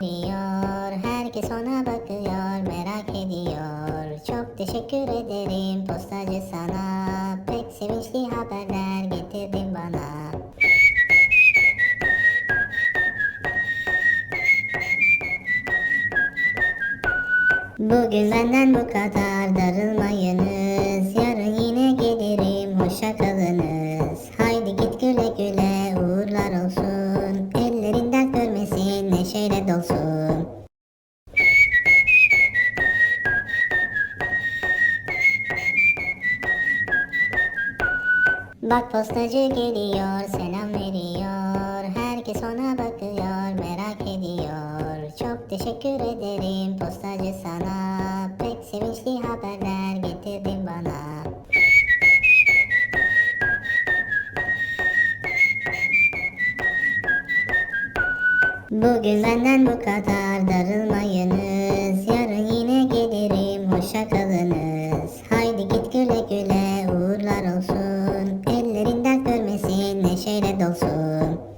Diyor, herkes ona bakıyor, merak ediyor. Çok teşekkür ederim postacı sana. Pek sevinçli haberler getirdin bana. Bugün benden bu kadar darılmayınız. Yarın yine gelirim, hoşça kalınız. Dolsun Bak postacı geliyor, selam veriyor. Herkes ona bakıyor, merak ediyor. Çok teşekkür ederim postacı sana. Pek sevinçli haberler getirdin bana. Bugün benden bu kadar darılmayınız. Yarın yine gelirim, hoşça kalınız. Haydi git güle güle uğurlar olsun. Ellerin görmesin, neşeyle dolsun.